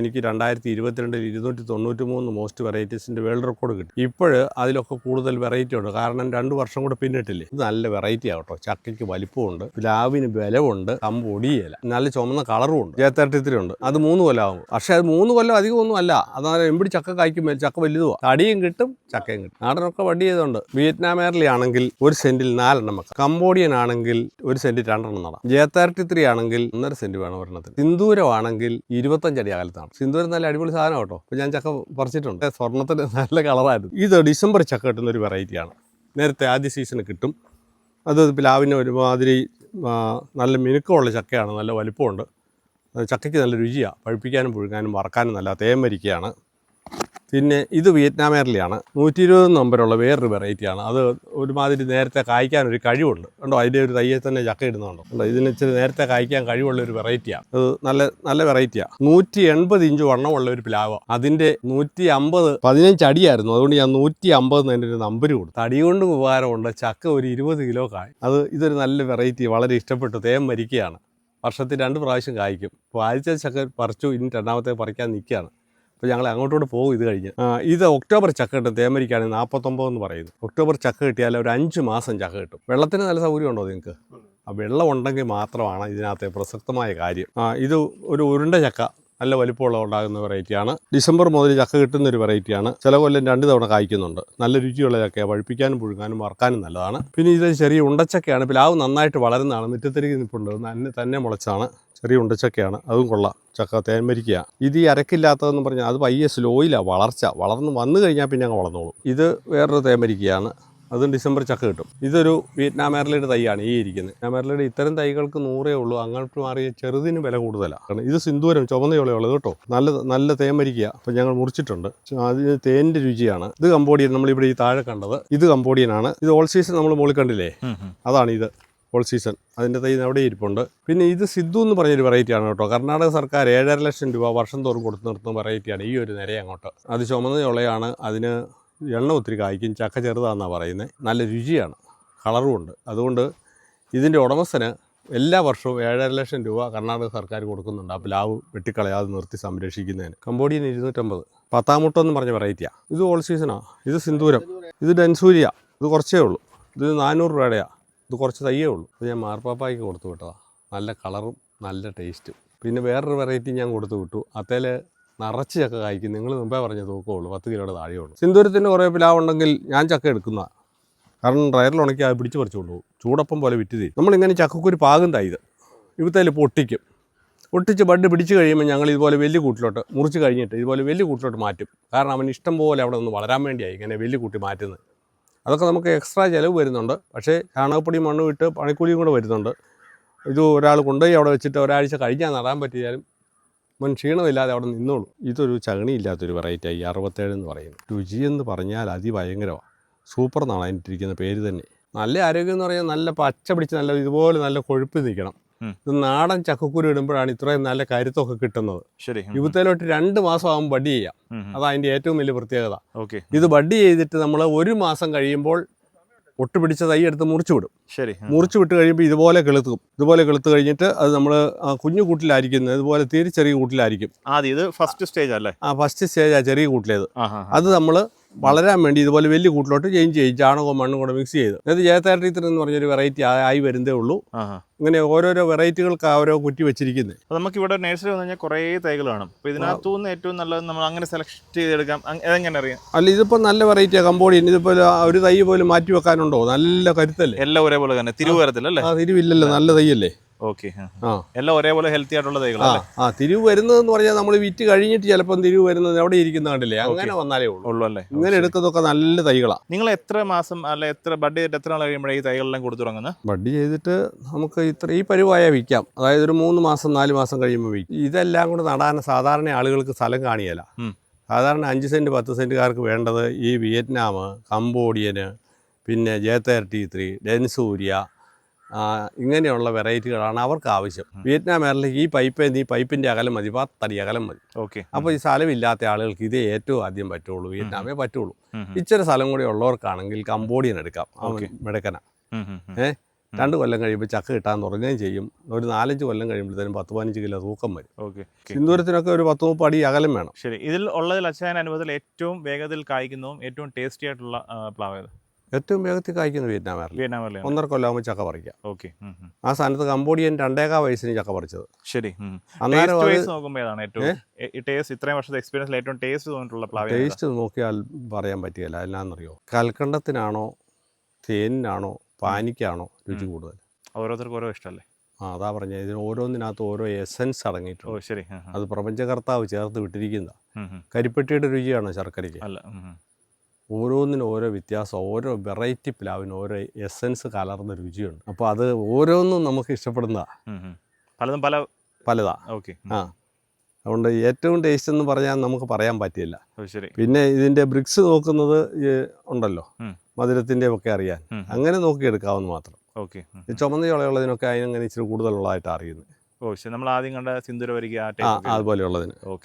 എനിക്ക് രണ്ടായിരത്തി ഇരുപത്തിരണ്ടിൽ ഇരുന്നൂറ്റി തൊണ്ണൂറ്റി മൂന്ന് മോസ്റ്റ് വെറൈറ്റീസിന്റെ വേൾഡ് റെക്കോർഡ് കിട്ടി. ഇപ്പോൾ അതിലൊക്കെ കൂടുതൽ വെറൈറ്റി ഉണ്ട്. കാരണം രണ്ട് വർഷം കൂടെ പിന്നിട്ടില്ലേ? നല്ല വെറൈറ്റി ആവട്ടോ ചക്കയ്ക്ക് വലിപ്പമുണ്ട് പ്ലാവിന് ബലമുണ്ട് കമ്പ് ഒടിയല നല്ല ചുമന്ന കളറും ഉണ്ട്. ജെ തേർട്ടി ത്രീ ഉണ്ട് അത് മൂന്ന് കൊല്ലമാകും പക്ഷേ അത് മൂന്ന് കൊല്ലം അധികം ഒന്നും അല്ല. അതാണ് എമ്പിടി ചക്ക കായ്ക്കും ചക്ക വലുതുവാ. തടിയും കിട്ടും ചക്കയും കിട്ടും. നാടനൊക്കെ വടി ചെയ്തുണ്ട് വിയറ്റ്നാം ആണെങ്കിൽ ഒരു സെന്റിൽ നാലെണ്ണം വെക്കാം. കംബോഡിയൻ ആണെങ്കിൽ ഒരു സെന്റിൽ രണ്ടെണ്ണം നടാം. ജെ തേർട്ടി ത്രീ ആണെങ്കിൽ ഒന്നര സെന്റ് വേണം ഒരെണ്ണത്തിന്. സിന്ദൂരമാണെങ്കിൽ ഇരുപത്തഞ്ചടി അകലത്താണ്. സിന്ദൂരം നല്ല അടിപൊളി സാധനം കേട്ടോ. അപ്പോൾ ഞാൻ ചക്ക പറിച്ചിട്ടുണ്ട്. സ്വർണത്തിന് നല്ല കളറായിരുന്നു. ഇത് ഡിസംബർ ചക്ക കിട്ടുന്ന ഒരു വെറൈറ്റിയാണ് നേരത്തെ ആദ്യ സീസണ് കിട്ടും. അത് പ്ലാവിന് ഒരുമാതിരി നല്ല മിനുക്കമുള്ള ചക്കയാണ്. നല്ല വലിപ്പമുണ്ട്. ചക്കയ്ക്ക് നല്ല രുചിയാണ് പഴുപ്പിക്കാനും പുഴുങ്ങാനും വറക്കാനും നല്ല തേൻ തേമരിക്കയാണ് പിന്നെ ഇത് വിയറ്റ്നാം എയർലിയാണ്. നൂറ്റി ഇരുപത് നമ്പറുള്ള വേറൊരു വെറൈറ്റിയാണ്. അത് ഒരുമാതിരി നേരത്തെ കായ്ക്കാൻ ഒരു കഴിവുണ്ട്. കണ്ടോ? അതിന്റെ ഒരു തയ്യെ തന്നെ ചക്ക ഇടുന്നുണ്ടോ കണ്ടോ? ഇതിന് ഇച്ചിരി നേരത്തെ കായ്ക്കാൻ കഴിവുള്ള ഒരു വെറൈറ്റിയാണ് അത് നല്ല നല്ല വെറൈറ്റിയാണ് നൂറ്റി എൺപത് ഇഞ്ച് വണ്ണമുള്ള ഒരു പ്ലാവ്. അതിന്റെ നൂറ്റി അമ്പത് പതിനഞ്ച് അടിയായിരുന്നു അതുകൊണ്ട് ഞാൻ നൂറ്റി അമ്പത് എന്നതിന്റെ ഒരു നമ്പർ കൊടുത്തു. തടി കൊണ്ടും ഉപകാരമുണ്ട്. ചക്ക ഒരു ഇരുപത് കിലോ കായ്. അത് ഇതൊരു നല്ല വെറൈറ്റി വളരെ ഇഷ്ടപ്പെട്ടു. തേം മരിക്കുകയാണ്. വർഷത്തിൽ രണ്ട് പ്രാവശ്യം കായ്ക്കും. ആദ്യത്തെ ചക്ക പറിച്ചു. ഇനി രണ്ടാമത്തെ പറിക്കാൻ നിൽക്കുകയാണ്. അപ്പോൾ ഞങ്ങൾ അങ്ങോട്ടോട്ട് പോകും ഇത് കഴിഞ്ഞ്. ഇത് ഒക്ടോബർ ചക്ക കിട്ടും. തേമരിക്കാണ് നാൽപ്പത്തൊമ്പത് എന്ന് പറയുന്നത് ഒക്ടോബർ ചക്ക കിട്ടിയാൽ ഒരു അഞ്ച് മാസം ചക്ക കിട്ടും. വെള്ളത്തിന് നല്ല സൗകര്യം ഉണ്ടോ നിങ്ങൾക്ക് വെള്ളം ഉണ്ടെങ്കിൽ മാത്രമാണ് ഇതിനകത്തെ പ്രസക്തമായ കാര്യം. ഇത് ഒരു ഉരുണ്ട ചക്ക നല്ല വലിപ്പമുള്ള ഉണ്ടാകുന്ന വെറൈറ്റിയാണ് ഡിസംബർ മുതൽ ചക്ക കിട്ടുന്ന ഒരു വെറൈറ്റിയാണ് ചില കൊല്ലം രണ്ട് തവണ കായ്ക്കുന്നുണ്ട്. നല്ല രുചിയുള്ള ചക്കയാണ് പഴുപ്പിക്കാനും പുഴുങ്ങാനും വറക്കാനും നല്ലതാണ്. പിന്നെ ഇത് ചെറിയ ഉണ്ടച്ചക്കയാണ്. പ്ലാവ് നന്നായിട്ട് വളരുന്നതാണ്. മുറ്റത്തിരിക്ക് നിൽപ്പുണ്ട് തന്നെ മുളച്ചാണ്. ചെറിയ ഉണ്ടച്ചക്കയാണ്. അതും കൊള്ളാം. ചക്ക തേൻമരിക്കുക ഇത് ഈ അരക്കില്ലാത്തതെന്ന് പറഞ്ഞാൽ അത് പയ്യെ സ്ലോയിലാണ് വളർച്ച. വളർന്ന് വന്നു കഴിഞ്ഞാൽ പിന്നെ അങ്ങ് വളർന്നോളും. ഇത് വേറൊരു തേൻമരിക്കുകയാണ് അതും ഡിസംബർ ചക്ക കിട്ടും. ഇതൊരു വിയറ്റ്നാം എയർലൈഡ് തൈയാണ് ഈ ഇരിക്കുന്നത്. വിയറ്റ്നാം എയർലൈഡ് ഇത്തരം തൈകൾക്ക് നൂറേ ഉള്ളൂ. അങ്ങോട്ട് മാറിയ ചെറുതിന് വില കൂടുതലാണ് കാരണം ഇത് സിന്ദൂരം ചുവന്നയോളയുള്ളത് കേട്ടോ. നല്ല നല്ല തേമരിക്കുക അപ്പം ഞങ്ങൾ മുറിച്ചിട്ടുണ്ട്. അതിന് തേനിന്റെ രുചിയാണ്. ഇത് കമ്പോഡിയൻ നമ്മളിവിടെ ഈ താഴെ കണ്ടത്. ഇത് കമ്പോഡിയനാണ് ഇത് ഓൾ സീസൺ നമ്മൾ മുകളിൽ കണ്ടില്ലേ? അതാണ് ഇത്. ഓൾ സീസൺ അതിന്റെ തൈ അവിടെ ഇരിപ്പുണ്ട്. പിന്നെ ഇത് സിദ്ധു എന്ന് പറഞ്ഞൊരു വെറൈറ്റിയാണ് കേട്ടോ. കർണാടക സർക്കാർ ഏഴര ലക്ഷം രൂപ വർഷം തോറും കൊടുത്തു നിർത്തുന്ന വെറൈറ്റിയാണ് ഈ ഒരു നിര അങ്ങോട്ട്. അത് ചുമന്ന അതിന് എണ്ണ ഒത്തിരി കായ്ക്കും. ചക്ക ചെറുതാണെന്നാണ് പറയുന്നത് നല്ല രുചിയാണ്. കളറും ഉണ്ട്. അതുകൊണ്ട് ഇതിന്റെ ഉടമസ്ഥന് എല്ലാ വർഷവും ഏഴര ലക്ഷം രൂപ കർണാടക സർക്കാർ കൊടുക്കുന്നുണ്ട്. ആ പ്ലാവ് വെട്ടിക്കളയാതെ നിർത്തി സംരക്ഷിക്കുന്നതിന്. കമ്പോഡിയൻ ഇരുന്നൂറ്റമ്പത്. പത്താമുട്ടം എന്ന് പറഞ്ഞ വെറൈറ്റിയാണ് ഇത് ഓൾ സീസണാണ് ഇത് സിന്ദൂരം. ഇത് ഡെൻസൂരിയ. ഇത് കുറച്ചേ ഉള്ളൂ. ഇത് നാനൂറ് രൂപയുടെയാണ് ഇത് കുറച്ച് തയ്യേ ഉള്ളൂ. ഇത് ഞാൻ മാർപ്പാപ്പായ്ക്ക് കൊടുത്തു വിട്ടതാണ് നല്ല കളറും നല്ല ടേസ്റ്റും. പിന്നെ വേറൊരു വെറൈറ്റി ഞാൻ കൊടുത്തു വിട്ടു. അതേൽ നിറച്ച് ചക്ക കായ്ക്കും. നിങ്ങൾ മുമ്പേ പറഞ്ഞ തൂക്കമുള്ളൂ. പത്ത് കിലോയുടെ താഴെ ഉള്ളൂ. സിന്ദൂരത്തിന്റെ കുറേ പിലാവുണ്ടെങ്കിൽ ഞാൻ ചക്ക എടുക്കുന്ന. കാരണം ഡ്രയറിൽ ഉണക്കി അത് പിടിച്ച് പറിച്ചു കൊണ്ടുപോകും. ചൂടപ്പം പോലെ വിറ്റ് തരും. നമ്മളിങ്ങനെ ചക്കക്കൊരു പാകം തൈത് ഇവിടുത്തെ പൊട്ടിക്കും. പൊട്ടിച്ച് ബഡ് പിടിച്ച് കഴിയുമ്പോൾ ഞങ്ങൾ ഇതുപോലെ വലിയ കൂട്ടിലോട്ട് മുറിച്ച് കഴിഞ്ഞിട്ട് ഇതുപോലെ വലിയ കൂട്ടിലോട്ട് മാറ്റും. കാരണം അവൻ ഇഷ്ടം പോലെ അവിടെ നിന്ന് വളരാൻ വേണ്ടിയായി ഇങ്ങനെ വലിയ കൂട്ടി മാറ്റുന്നത്. അതൊക്കെ നമുക്ക് എക്സ്ട്രാ ചിലവ് വരുന്നുണ്ട്. പക്ഷേ ചാണകപ്പൊടി മണ്ണ് വിട്ട് പണിക്കൂലിയും കൂടെ വരുന്നുണ്ട്. ഇത് ഒരാൾ കൊണ്ടുപോയി അവിടെ വെച്ചിട്ട് ഒരാഴ്ച കഴിഞ്ഞാൽ നടാൻ പറ്റിയാലും മുൻ ക്ഷീണമില്ലാതെ അവിടെ നിന്നോളൂ. ഇതൊരു ചകണിയില്ലാത്തൊരു വെറൈറ്റിയായി അറുപത്തേഴ് എന്ന് പറയുന്നത് രുചി എന്ന് പറഞ്ഞാൽ അതിഭയങ്കരമാണ് സൂപ്പർ എന്നാണ് അതിന്റെ ഇരിക്കുന്ന പേര് തന്നെ. നല്ല ആരോഗ്യം എന്ന് പറഞ്ഞാൽ നല്ല പച്ച പിടിച്ച് നല്ല ഇതുപോലെ നല്ല കൊഴുപ്പ് നിൽക്കണം. നാടൻ ചക്കക്കുരു ഇടുമ്പോഴാണ് ഇത്രയും നല്ല കരുത്തൊക്കെ കിട്ടുന്നത്. ശരി. യുവത്തേലോട്ട് രണ്ട് മാസം ആകുമ്പോൾ ബഡ് ചെയ്യാം. അതാ അതിന്റെ ഏറ്റവും വലിയ പ്രത്യേകത. ഓക്കെ. ഇത് ബഡ് ചെയ്തിട്ട് നമ്മൾ ഒരു മാസം കഴിയുമ്പോൾ ഒട്ടുപിടിച്ച തൈ എടുത്ത് മുറിച്ചു വിടും. ശരി. മുറിച്ചു വിട്ട് കഴിയുമ്പോൾ ഇതുപോലെ കെളുത്തും ഇതുപോലെ കെളുത്ത് കഴിഞ്ഞിട്ട് അത് നമ്മൾ കുഞ്ഞു കൂട്ടിലായിരിക്കുന്നത്. ഇതുപോലെ തീരെ ചെറിയ കൂട്ടിലായിരിക്കും. ആദ്യം ഇത് ഫസ്റ്റ് സ്റ്റേജ് അല്ലേ? ആ ഫസ്റ്റ് സ്റ്റേജ് ആ ചെറിയ കൂട്ടിലേത്. അത് നമ്മൾ വളരാൻ വേണ്ടി ഇതുപോലെ വലിയ കൂട്ടിലോട്ട് ചേഞ്ച് ചെയ്യും ചാണകവും മണ്ണും കൂടെ മിക്സ് ചെയ്ത്. അതായത് ജയത്താരീത്തർ എന്ന് പറഞ്ഞൊരു വെറൈറ്റി ആയി വരുന്നേ ഉള്ളൂ. ഇങ്ങനെ ഓരോരോ വെറൈറ്റികൾക്ക് ഓരോ കുറ്റി വെച്ചിരിക്കുന്നത് നമുക്ക് ഇവിടെ നേഴ്സറി വന്നു കഴിഞ്ഞാൽ കുറേ തൈകൾ കാണും. അപ്പോൾ ഇതിനകത്തു നിന്ന് ഏറ്റവും നല്ലത് നമ്മൾ അങ്ങനെ സെലക്ട് ചെയ്തെടുക്കാം. അതെങ്ങനെ അറിയാം? അല്ല ഇതിപ്പോൾ നല്ല വെറൈറ്റിയാണ് കമ്പോഡിയൻ. ഇതിപ്പോൾ ഒരു തൈ പോലും മാറ്റി വെക്കാനുണ്ടോ? നല്ല കരുത്തല്ലേ? എല്ലാം ഒരേപോലെ തന്നെ. തിരുവരത്തിലല്ലേ ആ തിരുവില്ലല്ലോ. നല്ല തൈയല്ലേ? ഓക്കെ എല്ലാം ഒരേപോലെ ഹെൽത്തി ആയിട്ടുള്ള ആ തൈകളല്ലേ? ആ തിരിവ് വരുന്നതെന്ന് പറഞ്ഞാൽ നമ്മൾ വിറ്റ് കഴിഞ്ഞിട്ട് ചിലപ്പം തിരിവ് വരുന്നത് അവിടെ ഇരിക്കുന്ന കണ്ടില്ലേ? അങ്ങനെ വന്നാലേ ഉള്ളൂ. അല്ലേ ഇങ്ങനെ എടുക്കുന്നതൊക്കെ നല്ല തൈകളാണ് നിങ്ങൾ എത്ര മാസം അല്ല എത്ര ബഡ് ചെയ്തിട്ട് എത്ര നാൾ കഴിയുമ്പോഴേ ഈ തൈകളെല്ലാം കൊടുത്തു തുടങ്ങുന്നത് ബഡ് ചെയ്തിട്ട് നമുക്ക് ഇത്ര ഈ പരുവായ വിൽക്കാം. അതായത് ഒരു മൂന്ന് മാസം നാല് മാസം കഴിയുമ്പോൾ വിൽക്കും. ഇതെല്ലാം കൂടെ നടാൻ സാധാരണ ആളുകൾക്ക് സ്ഥലം കാണിയല്ല. സാധാരണ അഞ്ച് സെന്റ് പത്ത് സെന്റുകാർക്ക് വേണ്ടത് ഈ വിയറ്റ്നാം കംബോഡിയന് പിന്നെ ജെ തേർട്ടി ത്രീ ഡെൻസൂര്യ ഇങ്ങനെയുള്ള വെറൈറ്റികളാണ് അവർക്ക് ആവശ്യം വിയറ്റ്നാം എയറിലേക്ക് ഈ പൈപ്പ് ഈ പൈപ്പിന്റെ അകലം മതി പത്തടി അകലം മതി. ഓക്കെ. അപ്പോൾ ഈ സ്ഥലമില്ലാത്ത ആളുകൾക്ക് ഇതേ ഏറ്റവും ആദ്യം പറ്റുള്ളൂ വിയറ്റ്നാമേ പറ്റുള്ളൂ. ഇച്ചിരി സ്ഥലം കൂടി ഉള്ളവർക്കാണെങ്കിൽ കംബോഡിയൻ എടുക്കാം മെടക്കന ഏഹ് രണ്ട് കൊല്ലം കഴിയുമ്പോൾ ചക്ക കിട്ടാൻ തുടങ്ങുകയും ചെയ്യും. ഒരു നാലഞ്ച് കൊല്ലം കഴിയുമ്പോഴത്തേനും പത്ത് പതിനഞ്ച് കിലോ തൂക്കം വരും. ഓക്കെ. സിന്ദൂരത്തിനൊക്കെ ഒരു പത്ത് മുപ്പത് അടി അകലം വേണം. ശരി. ഇതിൽ ഉള്ളതിൽ അച്ഛൻ അനുഭവത്തിൽ ഏറ്റവും വേഗത്തിൽ കായ്ക്കുന്നതും ഏറ്റവും ടേസ്റ്റി ആയിട്ടുള്ള പ്ലാവ് ഏറ്റവും വേഗത്തിൽ കായ്ക്കുന്ന വിയറ്റ്നാമാരിൽ വിയറ്റ്നാമല്ലേ? ഒന്നര കൊല്ലാകുമ്പോൾ ചക്ക പറിക്കാം. ഓക്കെ. ആ സ്ഥാനത്ത് കംബോഡിയൻ രണ്ടേകാ വയസ്സിന് ചക്ക പറിച്ചത്. ശരി അന്നേരം ടേസ്റ്റ് നോക്കിയാൽ പറയാൻ പറ്റിയല്ല എല്ലാന്നറിയോ കൽക്കണ്ടത്തിനാണോ തേനിനാണോ പാനിക്കാണോ രുചി കൂടുതൽ? ഓരോരുത്തർക്കും ഓരോ ഇഷ്ടമല്ലേ ആ അതാ പറഞ്ഞത് ഇതിന് ഓരോന്നിനകത്ത് ഓരോ എസൻസ് അടങ്ങിയിട്ടുണ്ട്. ശരി. അത് പ്രപഞ്ചകർത്താവ് ചേർത്ത് വിട്ടിരിക്കുന്ന. കരിപ്പെട്ടിയുടെ രുചിയാണോ ശർക്കരയ്ക്ക്. അല്ല. ഓരോന്നിനും ഓരോ വ്യത്യാസം ഓരോ വെറൈറ്റി പ്ലാവിന് ഓരോ എസൻസ് കലർന്ന രുചിയുണ്ട്. അപ്പോൾ അത് ഓരോന്നും നമുക്ക് ഇഷ്ടപ്പെടുന്ന. പലതും പല പലതാ. ഓക്കെ ആ. അതുകൊണ്ട് ഏറ്റവും ടേസ്റ്റ് എന്ന് പറഞ്ഞാൽ നമുക്ക് പറയാൻ പറ്റില്ല. പിന്നെ ഇതിന്റെ ബ്രിക്സ് നോക്കുന്നത് ഉണ്ടല്ലോ. മധുരത്തിന്റെ മധുരത്തിന്റെ ഒക്കെ അറിയാൻ. അങ്ങനെ നോക്കി നോക്കിയെടുക്കാവുന്ന മാത്രം. ഓക്കെ ചുമന്ന ചോളയുള്ളതിനൊക്കെ അതിനങ്ങനെ ഇച്ചിരി കൂടുതലുള്ളതായിട്ട് അറിയുന്നത്. ഓ ശരി. നമ്മൾ ആദ്യം കണ്ട സിന്ദൂര വരിക അതുപോലെയുള്ളതിന്. ഓക്കെ